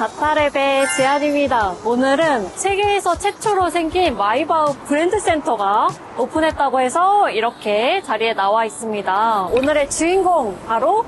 다타랩의 지안입니다. 오늘은 세계에서 최초로 생긴 마이바우 브랜드 센터가 오픈했다고 해서 이렇게 자리에 나와 있습니다. 오늘의 주인공 바로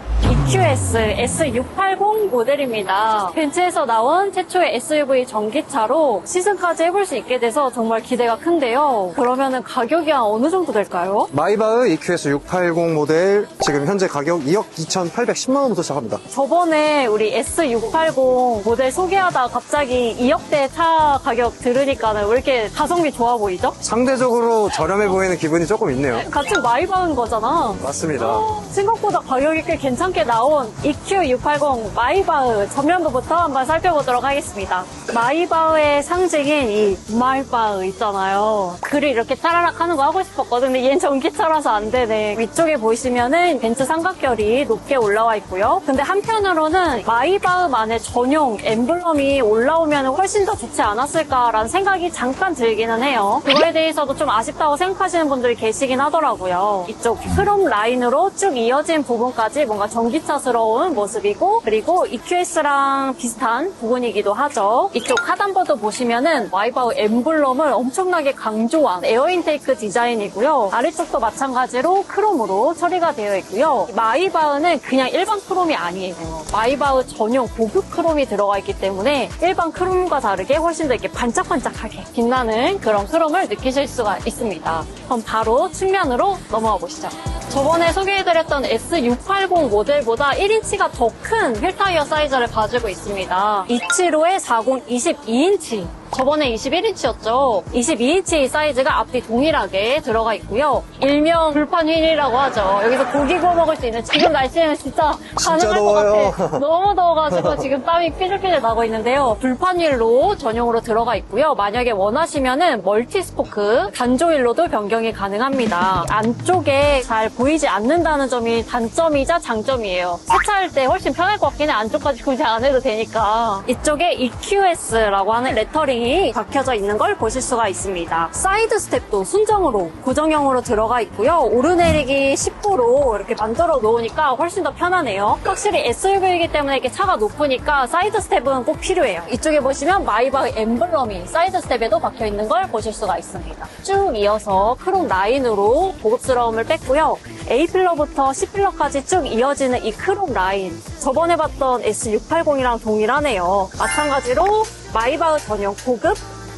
EQS S680 모델입니다. 벤츠에서 나온 최초의 SUV 전기차로 시승까지 해볼 수 있게 돼서 정말 기대가 큰데요. 그러면은 가격이 한 어느 정도 될까요? 마이바흐 EQS 680 모델 지금 현재 가격 2억 2,810만 원부터 시작합니다. 저번에 우리 S680 모델 소개하다 갑자기 2억대 차 가격 들으니까는 왜 이렇게 가성비 좋아 보이죠? 상대적으로 저렴해 보이는 기분이 조금 있네요. 같은 마이바흐인 거잖아. 맞습니다. 생각보다 가격이 꽤 괜찮게 나온 EQ680 마이바흐 전면부부터 한번 살펴보도록 하겠습니다. 마이바흐의 상징인 이 마이바흐 있잖아요. 글을 이렇게 따라락 하는 거 하고 싶었거든요. 근데 얘는 전기차라서 안 되네. 위쪽에 보시면은 벤츠 삼각결이 높게 올라와 있고요. 근데 한편으로는 마이바흐만의 전용 엠블럼이 올라오면 훨씬 더 좋지 않았을까라는 생각이 잠깐 들기는 해요. 그거에 대해서도 좀 아쉽다고 생각하시는 분들이 계시긴 하더라고요. 이쪽 크롬 라인으로 쭉 이어진 부분까지 뭔가 전기차스러운 모습이고 그리고 EQS랑 비슷한 부분이기도 하죠. 이쪽 하단부도 보시면은 와이바우 엠블럼을 엄청나게 강조한 에어 인테이크 디자인이고요. 아래쪽도 마찬가지로 크롬으로 처리가 되어 있고요. 마이바흐는 그냥 일반 크롬이 아니에요. 마이바흐 전용 고급 크롬이 들어가 있기 때문에 일반 크롬과 다르게 훨씬 더 이렇게 반짝반짝하게 빛나는 그런 크롬을 느끼실 수가 있습니다. 그럼 바로 측면으로 넘어가 보시죠. 저번에 소개해드렸던 S680 모델보다 1인치가 더 큰 휠타이어 사이즈를 가지고 있습니다. 275에 40 22인치. 저번에 21인치였죠. 22인치 사이즈가 앞뒤 동일하게 들어가 있고요. 일명 불판 휠이라고 하죠. 여기서 고기 구워 먹을 수 있는 지금 날씨는 진짜 가능할 것 더워요. 같아. 너무 더워가지고 지금 땀이 삐질삐질 나고 있는데요. 불판 휠로 전용으로 들어가 있고요. 만약에 원하시면은 멀티 스포크 단조 휠로도 변경이 가능합니다. 안쪽에 잘 보이지 않는다는 점이 단점이자 장점이에요. 세차할 때 훨씬 편할 것 같긴 해. 안쪽까지 굳이 안 해도 되니까. 이쪽에 EQS라고 하는 레터링 이 박혀져 있는 걸 보실 수가 있습니다. 사이드 스텝도 순정으로 고정형으로 들어가 있고요. 오르내리기 10도로 이렇게 만들어 놓으니까 훨씬 더 편하네요. 확실히 SUV이기 때문에 이렇게 차가 높으니까 사이드 스텝은 꼭 필요해요. 이쪽에 보시면 마이바흐 엠블럼이 사이드 스텝에도 박혀 있는 걸 보실 수가 있습니다. 쭉 이어서 크롬 라인으로 고급스러움을 뺐고요. A필러부터 C필러까지 쭉 이어지는 이 크롬 라인. 저번에 봤던 S680이랑 동일하네요. 마찬가지로 마이바흐 전용 고급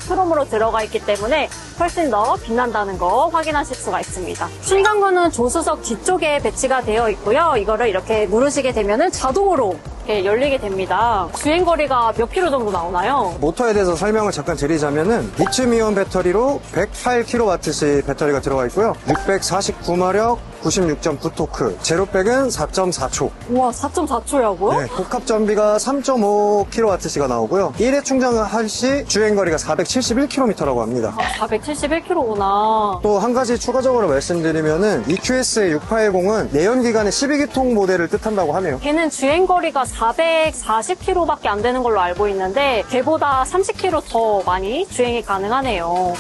크롬으로 들어가 있기 때문에 훨씬 더 빛난다는 거 확인하실 수가 있습니다. 충전구는 조수석 뒤쪽에 배치가 되어 있고요. 이거를 이렇게 누르시게 되면 자동으로 이렇게 열리게 됩니다. 주행 거리가 몇 킬로 정도 나오나요? 모터에 대해서 설명을 잠깐 드리자면은 리튬이온 배터리로 108kWh 배터리가 들어가 있고요. 649마력 96.9토크, 제로백은 4.4초. 우와 4.4초라고요? 네, 복합 전비가 3.5kWh가 나오고요. 1회 충전할 시 주행거리가 471km라고 합니다. 471km구나. 또 한 가지 추가적으로 말씀드리면은 EQS 680은 내연기관의 12기통 모델을 뜻한다고 하네요. 걔는 주행거리가 440km밖에 안 되는 걸로 알고 있는데 걔보다 30km 더 많이 주행이 가능하네요.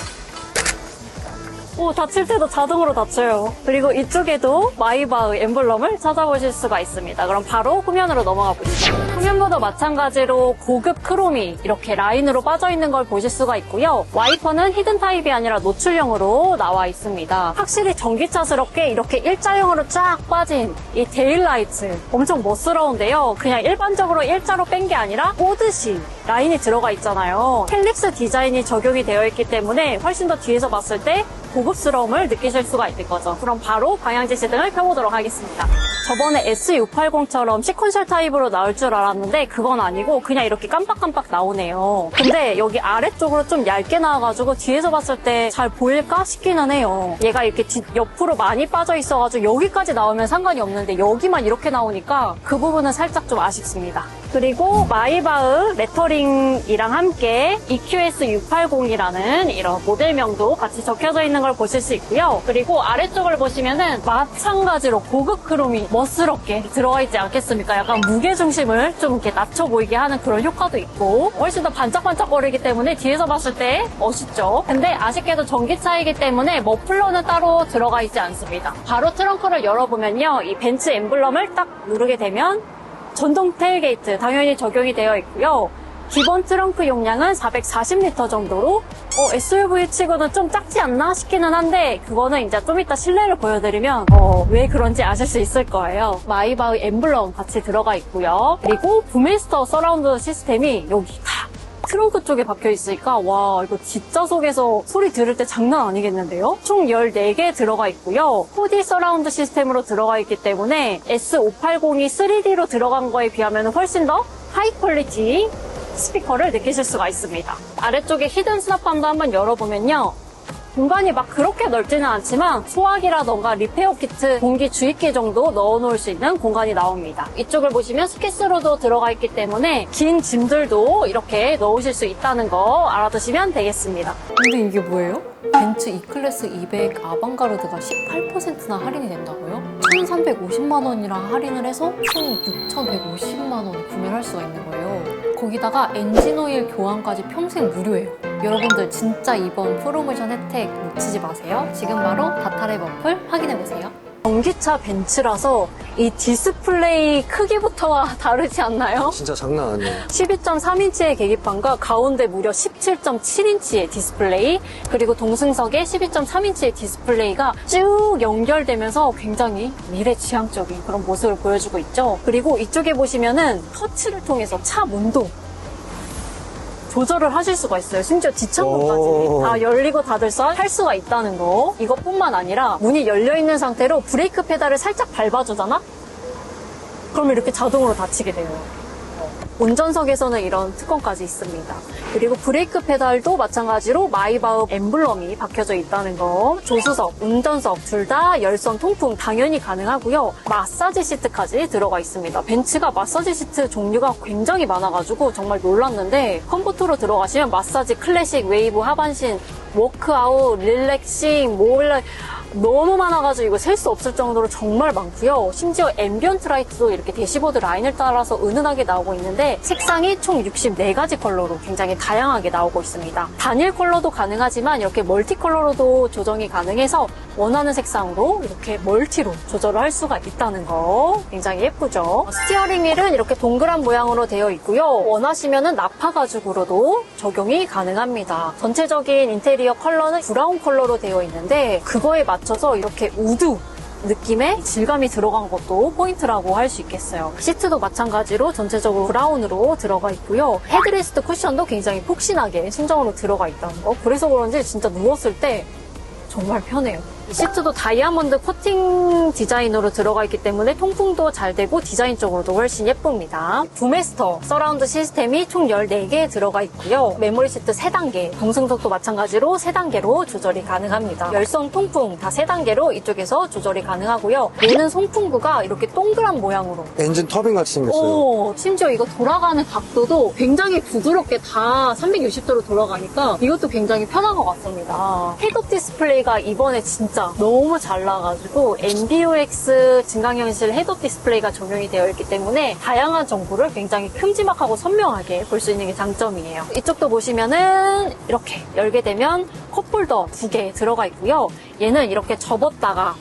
오, 닫힐 때도 자동으로 닫혀요. 그리고 이쪽에도 마이바흐 엠블럼을 찾아보실 수가 있습니다. 그럼 바로 후면으로 넘어가 보시죠. 후면부도 마찬가지로 고급 크롬이 이렇게 라인으로 빠져있는 걸 보실 수가 있고요. 와이퍼는 히든 타입이 아니라 노출형으로 나와 있습니다. 확실히 전기차스럽게 이렇게 일자형으로 쫙 빠진 이 데일라이트 엄청 멋스러운데요. 그냥 일반적으로 일자로 뺀 게 아니라 꼬듯이 라인이 들어가 있잖아요. 헬릭스 디자인이 적용이 되어 있기 때문에 훨씬 더 뒤에서 봤을 때 고급스러움을 느끼실 수가 있는 거죠. 그럼 바로 방향제 시등을 펴보도록 하겠습니다. 저번에 S680처럼 시퀀셜 타입으로 나올 줄 알았는데 그건 아니고 그냥 이렇게 깜빡깜빡 나오네요. 근데 여기 아래쪽으로 좀 얇게 나와가지고 뒤에서 봤을 때 잘 보일까 싶기는 해요. 얘가 이렇게 뒤- 옆으로 많이 빠져 있어가지고 여기까지 나오면 상관이 없는데 여기만 이렇게 나오니까 그 부분은 살짝 좀 아쉽습니다. 그리고 마이바흐 레터링이랑 함께 EQS 680이라는 이런 모델명도 같이 적혀져 있는 걸 보실 수 있고요. 그리고 아래쪽을 보시면은 마찬가지로 고급 크롬이 멋스럽게 들어가 있지 않겠습니까? 약간 무게중심을 좀 이렇게 낮춰 보이게 하는 그런 효과도 있고 훨씬 더 반짝반짝거리기 때문에 뒤에서 봤을 때 멋있죠. 근데 아쉽게도 전기차이기 때문에 머플러는 따로 들어가 있지 않습니다. 바로 트렁크를 열어보면요. 이 벤츠 엠블럼을 딱 누르게 되면 전동 테일게이트 당연히 적용이 되어 있고요. 기본 트렁크 용량은 440리터 정도로 어, SUV 치고는 좀 작지 않나 싶기는 한데 그거는 이제 좀 이따 실내를 보여드리면 어, 왜 그런지 아실 수 있을 거예요. 마이바흐 엠블럼 같이 들어가 있고요. 그리고 부메스터 서라운드 시스템이 여기 다 트렁크 쪽에 박혀 있으니까 와 이거 뒷좌석에서 소리 들을 때 장난 아니겠는데요? 총 14개 들어가 있고요. 4D 서라운드 시스템으로 들어가 있기 때문에 S580이 3D로 들어간 거에 비하면 훨씬 더 하이 퀄리티 스피커를 느끼실 수가 있습니다. 아래쪽에 히든 스납함도 한번 열어보면요. 공간이 막 그렇게 넓지는 않지만 소화기라던가 리페어 키트, 공기 주입기 정도 넣어놓을 수 있는 공간이 나옵니다. 이쪽을 보시면 스케스로도 들어가 있기 때문에 긴 짐들도 이렇게 넣으실 수 있다는 거 알아두시면 되겠습니다. 근데 이게 뭐예요? 벤츠 E클래스 200 아방가르드가 18%나 할인이 된다고요? 1,350만 원이랑 할인을 해서 총 6,150만 원에 구매를 할 수가 있는 거예요. 거기다가 엔진 오일 교환까지 평생 무료예요. 여러분들 진짜 이번 프로모션 혜택 놓치지 마세요. 지금 바로 다타랩 어플 확인해보세요. 전기차 벤츠라서 이 디스플레이 크기부터와 다르지 않나요? 진짜 장난 아니에요. 12.3인치의 계기판과 가운데 무려 17.7인치의 디스플레이 그리고 동승석에 12.3인치의 디스플레이가 쭉 연결되면서 굉장히 미래지향적인 그런 모습을 보여주고 있죠. 그리고 이쪽에 보시면은 터치를 통해서 차 문도 조절을 하실 수가 있어요. 심지어 오. 뒷창문까지 다 열리고 닫을서 할 수가 있다는 거. 이것뿐만 아니라 문이 열려 있는 상태로 브레이크 페달을 살짝 밟아주잖아? 그럼 이렇게 자동으로 닫히게 돼요. 운전석에서는 이런 특권까지 있습니다. 그리고 브레이크 페달도 마찬가지로 마이바흐 엠블럼이 박혀져 있다는 거. 조수석, 운전석 둘 다 열선 통풍 당연히 가능하고요. 마사지 시트까지 들어가 있습니다. 벤츠가 마사지 시트 종류가 굉장히 많아가지고 정말 놀랐는데 컴포트로 들어가시면 마사지 클래식, 웨이브, 하반신, 워크아웃, 릴렉싱, 몰라 너무 많아가지고 이거 셀 수 없을 정도로 정말 많고요. 심지어 앰비언트 라이트도 이렇게 대시보드 라인을 따라서 은은하게 나오고 있는데 색상이 총 64가지 컬러로 굉장히 다양하게 나오고 있습니다. 단일 컬러도 가능하지만 이렇게 멀티 컬러로도 조정이 가능해서 원하는 색상으로 이렇게 멀티로 조절을 할 수가 있다는 거 굉장히 예쁘죠. 스티어링 휠은 이렇게 동그란 모양으로 되어 있고요. 원하시면은 나파 가죽으로도 적용이 가능합니다. 전체적인 인테리어 컬러는 브라운 컬러로 되어 있는데 그거에 맞 춰서 이렇게 우드 느낌의 질감이 들어간 것도 포인트라고 할 수 있겠어요. 시트도 마찬가지로 전체적으로 브라운으로 들어가 있고요. 헤드레스트 쿠션도 굉장히 폭신하게 순정으로 들어가 있다는 거. 그래서 그런지 진짜 누웠을 때 정말 편해요. 이 시트도 다이아몬드 코팅 디자인으로 들어가 있기 때문에 통풍도 잘 되고 디자인적으로도 훨씬 예쁩니다. 부메스터 서라운드 시스템이 총 14개 들어가 있고요. 메모리 시트 3단계, 동승석도 마찬가지로 3단계로 조절이 가능합니다. 열선 통풍 다 3단계로 이쪽에서 조절이 가능하고요. 얘는 송풍구가 이렇게 동그란 모양으로 엔진 터빈 같이 생겼어요. 오, 심지어 이거 돌아가는 각도도 굉장히 부드럽게 다 360도로 돌아가니까 이것도 굉장히 편한 것 같습니다. 헤드업 디스플레이가 이번에 진짜 너무 잘 나와가지고 MBUX 증강현실 헤드업 디스플레이가 적용이 되어 있기 때문에 다양한 정보를 굉장히 큼지막하고 선명하게 볼 수 있는 게 장점이에요. 이쪽도 보시면은 이렇게 열게 되면 컵홀더 두 개 들어가 있고요. 얘는 이렇게 접었다가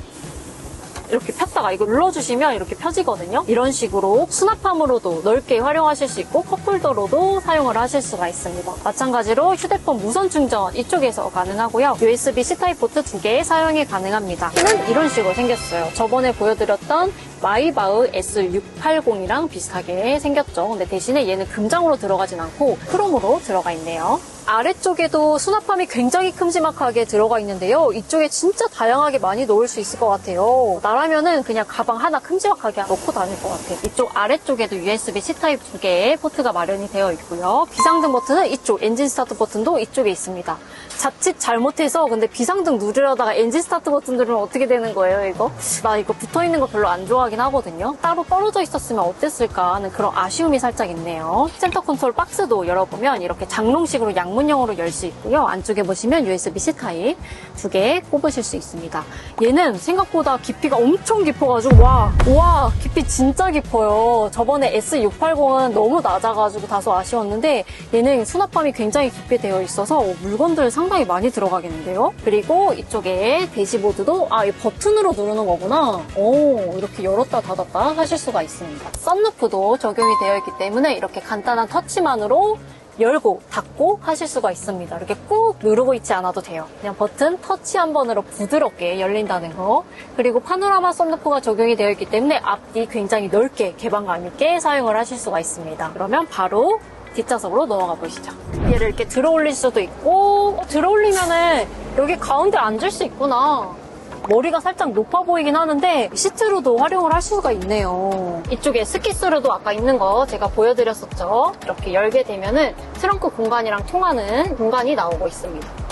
이렇게 폈다가 이거 눌러주시면 이렇게 펴지거든요. 이런 식으로 수납함으로도 넓게 활용하실 수 있고 컵홀더로도 사용을 하실 수가 있습니다. 마찬가지로 휴대폰 무선 충전 이쪽에서 가능하고요. USB-C 타입 포트 두 개 사용이 가능합니다. 이런 식으로 생겼어요. 저번에 보여드렸던 마이바흐 S680이랑 비슷하게 생겼죠. 근데 대신에 얘는 금장으로 들어가진 않고 크롬으로 들어가 있네요. 아래쪽에도 수납함이 굉장히 큼지막하게 들어가 있는데요. 이쪽에 진짜 다양하게 많이 넣을 수 있을 것 같아요. 나라면은 그냥 가방 하나 큼지막하게 넣고 다닐 것 같아요. 이쪽 아래쪽에도 USB-C 타입 두 개의 포트가 마련이 되어 있고요. 비상등 버튼은 이쪽, 엔진 스타트 버튼도 이쪽에 있습니다. 자칫 잘못해서 근데 비상등 누르려다가 엔진 스타트 버튼 누르면 어떻게 되는 거예요, 이거? 나 이거 붙어 있는 거 별로 안 좋아하 긴 하거든요. 따로 떨어져 있었으면 어땠을까 하는 그런 아쉬움이 살짝 있네요. 센터 컨트롤 박스도 열어보면 이렇게 장롱식으로 양 방문형으로 열 수 있고요. 안쪽에 보시면 USB-C 타입 두 개 꼽으실 수 있습니다. 얘는 생각보다 깊이가 엄청 깊어가지고 와, 와 깊이 진짜 깊어요. 저번에 S680은 너무 낮아가지고 다소 아쉬웠는데 얘는 수납함이 굉장히 깊게 되어 있어서 물건들 상당히 많이 들어가겠는데요. 그리고 이쪽에 대시보드도 아, 이 버튼으로 누르는 거구나. 오, 이렇게 열 었다 닫았다 하실 수가 있습니다. 썬루프도 적용이 되어 있기 때문에 이렇게 간단한 터치만으로 열고 닫고 하실 수가 있습니다. 이렇게 꾹 누르고 있지 않아도 돼요. 그냥 버튼 터치 한 번으로 부드럽게 열린다는 거. 그리고 파노라마 썬루프가 적용이 되어 있기 때문에 앞뒤 굉장히 넓게 개방감 있게 사용을 하실 수가 있습니다. 그러면 바로 뒷좌석으로 넘어가 보시죠. 얘를 이렇게 들어 올릴 수도 있고 어, 들어 올리면은 여기 가운데 앉을 수 있구나. 머리가 살짝 높아 보이긴 하는데 시트로도 활용을 할 수가 있네요. 이쪽에 스키스루도 아까 있는 거 제가 보여드렸었죠. 이렇게 열게 되면은 트렁크 공간이랑 통하는 공간이 나오고 있습니다.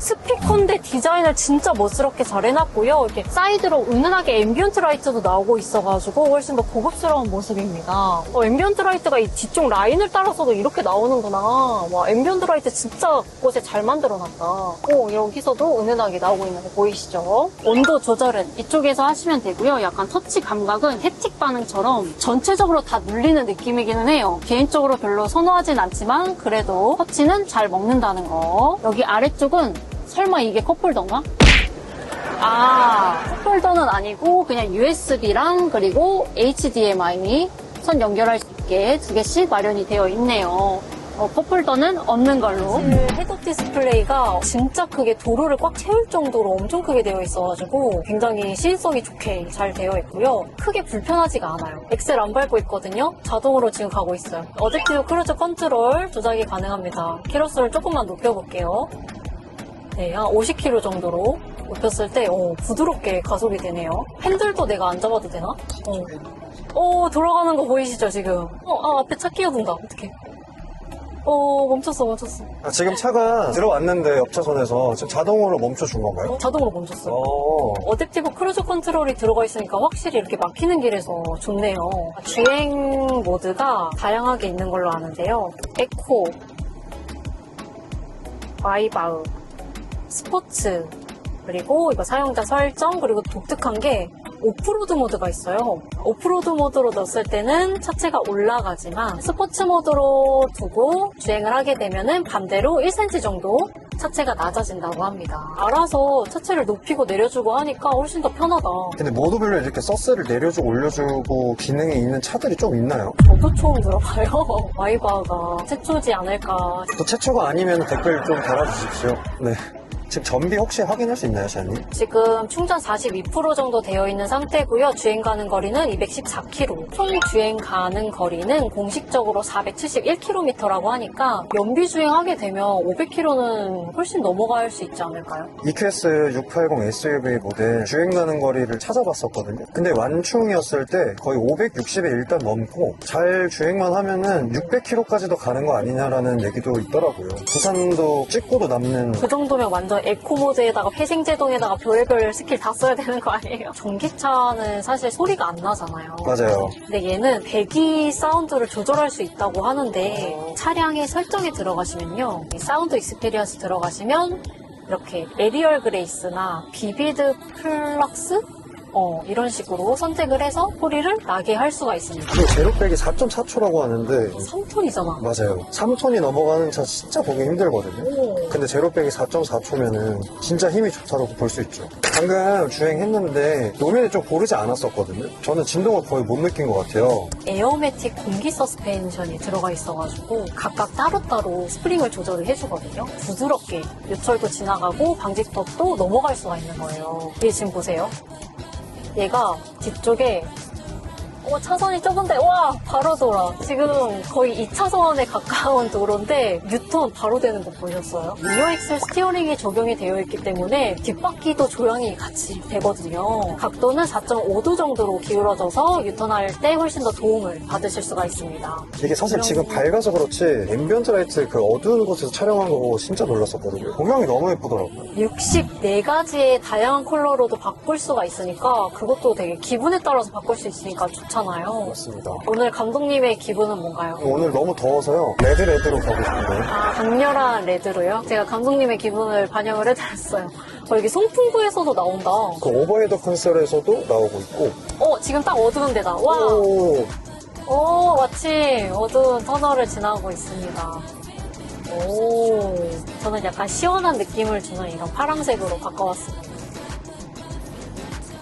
스피커인데 디자인을 진짜 멋스럽게 잘 해놨고요. 이렇게 사이드로 은은하게 앰비언트 라이트도 나오고 있어가지고 훨씬 더 고급스러운 모습입니다. 어, 앰비언트 라이트가 이 뒤쪽 라인을 따라서도 이렇게 나오는구나. 와, 앰비언트 라이트 진짜 곳에 잘 만들어놨다. 오, 여기서도 은은하게 나오고 있는 거 보이시죠? 온도 조절은 이쪽에서 하시면 되고요. 약간 터치 감각은 햅틱 반응처럼 전체적으로 다 눌리는 느낌이기는 해요. 개인적으로 별로 선호하진 않지만 그래도 터치는 잘 먹는다는 거. 여기 아래쪽은 설마 이게 컵홀더인가? 아, 컵홀더는 아니고 그냥 USB랑 그리고 HDMI 선 연결할 수 있게 두 개씩 마련이 되어 있네요. 어, 컵홀더는 없는 걸로. 헤드업 디스플레이가 진짜 크게 도로를 꽉 채울 정도로 엄청 크게 되어 있어가지고 굉장히 시인성이 좋게 잘 되어 있고요. 크게 불편하지가 않아요. 엑셀 안 밟고 있거든요. 자동으로 지금 가고 있어요. 어댑티브 크루즈 컨트롤 조작이 가능합니다. 키로수를 조금만 높여볼게요. 네, 한 50km 정도로 높였을 때 어, 부드럽게 가속이 되네요. 핸들도 내가 안 잡아도 되나? 어. 어, 돌아가는 거 보이시죠, 지금? 어, 아, 앞에 차 끼어든다. 어떡해. 어, 멈췄어, 멈췄어. 아, 지금 차가 들어왔는데 옆차선에서 지금 자동으로 멈춰준 건가요? 어, 자동으로 멈췄어. 어. 어댑티브 크루즈 컨트롤이 들어가 있으니까 확실히 이렇게 막히는 길에서 좋네요. 주행 모드가 다양하게 있는 걸로 아는데요. 에코, 와이바우, 스포츠, 그리고 이거 사용자 설정, 그리고 독특한 게 오프로드 모드가 있어요. 오프로드 모드로 넣었을 때는 차체가 올라가지만 스포츠 모드로 두고 주행을 하게 되면은 반대로 1cm 정도 차체가 낮아진다고 합니다. 알아서 차체를 높이고 내려주고 하니까 훨씬 더 편하다. 근데 모드별로 이렇게 서스를 내려주고 올려주고 기능이 있는 차들이 좀 있나요? 저도 처음 들어봐요. 와이바가 최초지 않을까. 또 최초가 아니면 댓글 좀 달아주십시오. 네. 지금 전비 혹시 확인할 수 있나요, 샤님? 지금 충전 42% 정도 되어 있는 상태고요. 주행 가는 거리는 214km. 총 주행 가는 거리는 공식적으로 471km라고 하니까 연비 주행하게 되면 500km는 훨씬 넘어갈 수 있지 않을까요? EQS 680 SUV 모델 주행 가는 거리를 찾아봤었거든요. 근데 완충이었을 때 거의 560에 일단 넘고 잘 주행만 하면은 600km까지도 가는 거 아니냐라는 얘기도 있더라고요. 부산도 찍고도 남는 그 정도면 완전 에코 모드에다가 회생제동에다가 별의별 스킬 다 써야 되는 거 아니에요? 전기차는 사실 소리가 안 나잖아요. 맞아요. 근데 얘는 배기 사운드를 조절할 수 있다고 하는데 차량의 설정에 들어가시면요. 이 사운드 익스페리언스 들어가시면 이렇게 에리얼 그레이스나 비비드 플럭스 어, 이런 식으로 선택을 해서 소리를 나게 할 수가 있습니다. 그 제로백이 4.4초라고 하는데 3톤이잖아. 맞아요. 3톤이 넘어가는 차 진짜 보기 힘들거든요. 근데 제로백이 4.4초면은 진짜 힘이 좋다고 볼 수 있죠. 방금 주행했는데 노면이 좀 고르지 않았었거든요. 저는 진동을 거의 못 느낀 것 같아요. 에어매틱 공기 서스펜션이 들어가 있어가지고 각각 따로따로 스프링을 조절을 해주거든요. 부드럽게 요철도 지나가고 방지턱도 넘어갈 수가 있는 거예요. 얘 지금 보세요. 얘가 뒤쪽에 어, 차선이 좁은데, 와! 바로 돌아. 지금 거의 2차선에 가까운 도로인데, 뉴턴 바로 되는 거 보셨어요? 리어엑셀 스티어링이 적용이 되어 있기 때문에, 뒷바퀴도 조향이 같이 되거든요. 각도는 4.5도 정도로 기울어져서 유턴할 때 훨씬 더 도움을 받으실 수가 있습니다. 이게 사실 지금 밝아서 그렇지 앰비언트 라이트 그 어두운 곳에서 촬영한 거 보고 진짜 놀랐었거든요. 조명이 너무 예쁘더라고요. 64가지의 다양한 컬러로도 바꿀 수가 있으니까, 그것도 되게 기분에 따라서 바꿀 수 있으니까 좋잖아요. 맞습니다. 오늘 감독님의 기분은 뭔가요? 오늘 너무 더워서요. 레드 레드로 가고 싶은데. 아, 강렬한 레드로요? 제가 감독님의 기분을 반영을 해드렸어요. 어, 여기 송풍구에서도 나온다. 그 오버헤드 컨설에서도 나오고 있고. 어, 지금 딱 어두운 데다. 와! 오, 오, 마침 어두운 터널을 지나고 있습니다. 오, 저는 약간 시원한 느낌을 주는 이런 파란색으로 바꿔왔습니다.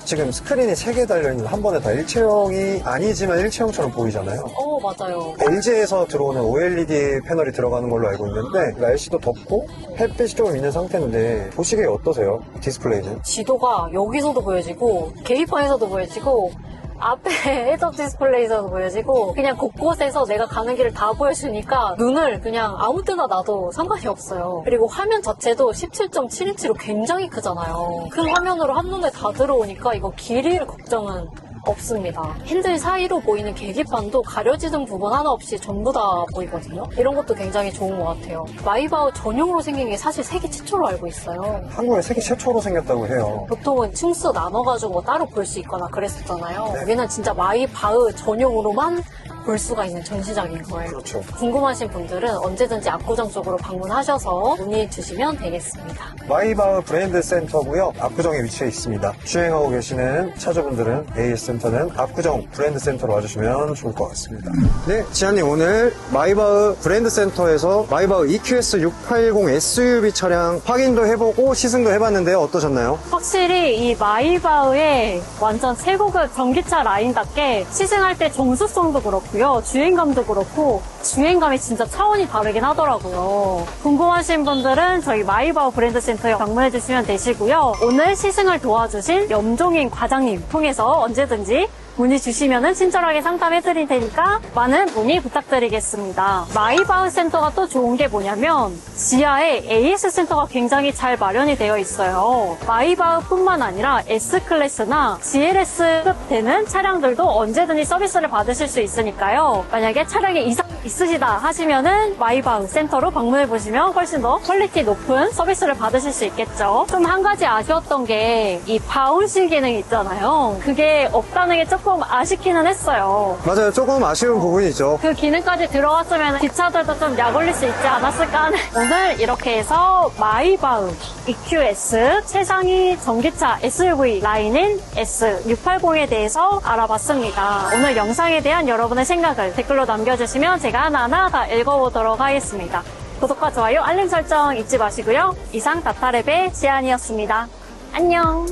지금 스크린이 3개 달려있는 한 번에 다 일체형이 아니지만 일체형처럼 보이잖아요. 어, 맞아요. LG에서 들어오는 OLED 패널이 들어가는 걸로 알고 있는데 날씨도 덥고 햇빛이 조금 있는 상태인데 보시기에 어떠세요? 디스플레이는? 지도가 여기서도 보여지고, 계기판에서도 보여지고, 앞에 헤드업 디스플레이에서도 보여지고, 그냥 곳곳에서 내가 가는 길을 다 보여주니까 눈을 그냥 아무 때나 놔도 상관이 없어요. 그리고 화면 자체도 17.7인치로 굉장히 크잖아요. 큰 화면으로 한눈에 다 들어오니까 이거 길이를 걱정은 없습니다. 핸들 사이로 보이는 계기판도 가려지는 부분 하나 없이 전부 다 보이거든요. 이런 것도 굉장히 좋은 것 같아요. 마이바우 전용으로 생긴 게 사실 세계 최초로 알고 있어요. 한국에 세계 최초로 생겼다고 해요. 보통은 층수 나눠가지고 따로 볼 수 있거나 그랬었잖아요. 여기는 진짜 마이바흐 전용으로만 볼 수가 있는 전시장인 거예요. 그렇죠. 궁금하신 분들은 언제든지 압구정 쪽으로 방문하셔서 문의 주시면 되겠습니다. 마이바흐 브랜드 센터고요. 압구정에 위치해 있습니다. 주행하고 계시는 차주분들은 AS 센터는 압구정 브랜드 센터로 와주시면 좋을 것 같습니다. 네, 지한님 오늘 마이바흐 브랜드 센터에서 마이바흐 EQS 680 SUV 차량 확인도 해보고 시승도 해봤는데요. 어떠셨나요? 확실히 이 마이바흐의 완전 최고급 전기차 라인답게 시승할 때 정수성도 그렇고 요. 주행감도 그렇고 주행감이 진짜 차원이 다르긴 하더라고요. 궁금하신 분들은 저희 마이바흐 브랜드 센터에 방문해 주시면 되시고요. 오늘 시승을 도와주신 염종인 과장님 통해서 언제든지 문의 주시면 친절하게 상담해 드릴 테니까 많은 문의 부탁드리겠습니다. 마이바흐 센터가 또 좋은 게 뭐냐면 지하에 AS 센터가 굉장히 잘 마련이 되어 있어요. 마이바흐뿐만 아니라 S클래스나 GLS급 되는 차량들도 언제든지 서비스를 받으실 수 있으니까요. 만약에 차량에 이상 있으시다 하시면은 마이바흐 센터로 방문해 보시면 훨씬 더 퀄리티 높은 서비스를 받으실 수 있겠죠. 좀 한 가지 아쉬웠던 게 이 바운싱 기능 있잖아요. 그게 없다는 게 조금 아쉽기는 했어요. 맞아요. 조금 아쉬운 부분이죠. 그 기능까지 들어왔으면 기차들도 좀 약 올릴 수 있지 않았을까 하는 오늘 이렇게 해서 마이바흐 EQS 최상위 전기차 SUV 라인인 S680에 대해서 알아봤습니다. 오늘 영상에 대한 여러분의 생각을 댓글로 남겨주시면 제가 하나하나 다 읽어보도록 하겠습니다. 구독과 좋아요, 알림 설정 잊지 마시고요. 이상 다타랩의 지안이었습니다. 안녕!